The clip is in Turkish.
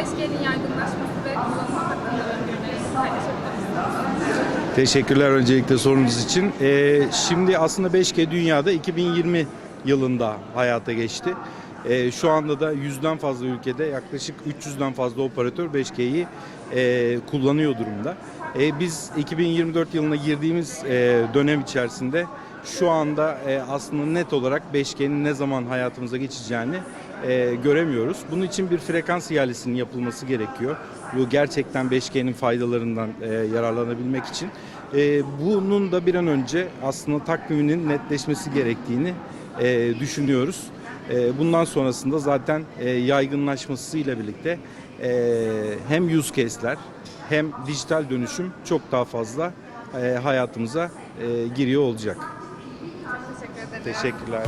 5G'nin yaygınlaşması ve kullanımı. Teşekkürler öncelikle sorunuz için. Ee, şimdi aslında 5G dünyada 2020 yılında hayata geçti. E, şu anda da 100'den fazla ülkede yaklaşık 300'den fazla operatör 5G'yi e, kullanıyor durumda. E, biz 2024 yılına girdiğimiz e, dönem içerisinde şu anda e, aslında net olarak 5G'nin ne zaman hayatımıza geçeceğini e, göremiyoruz. Bunun için bir frekans ihalesinin yapılması gerekiyor. Bu gerçekten 5G'nin faydalarından e, yararlanabilmek için. E, bunun da bir an önce aslında takviminin netleşmesi gerektiğini e, düşünüyoruz. E, bundan sonrasında zaten e, yaygınlaşmasıyla birlikte e, hem use case'ler hem dijital dönüşüm çok daha fazla e, hayatımıza e, giriyor olacak. Teşekkürler.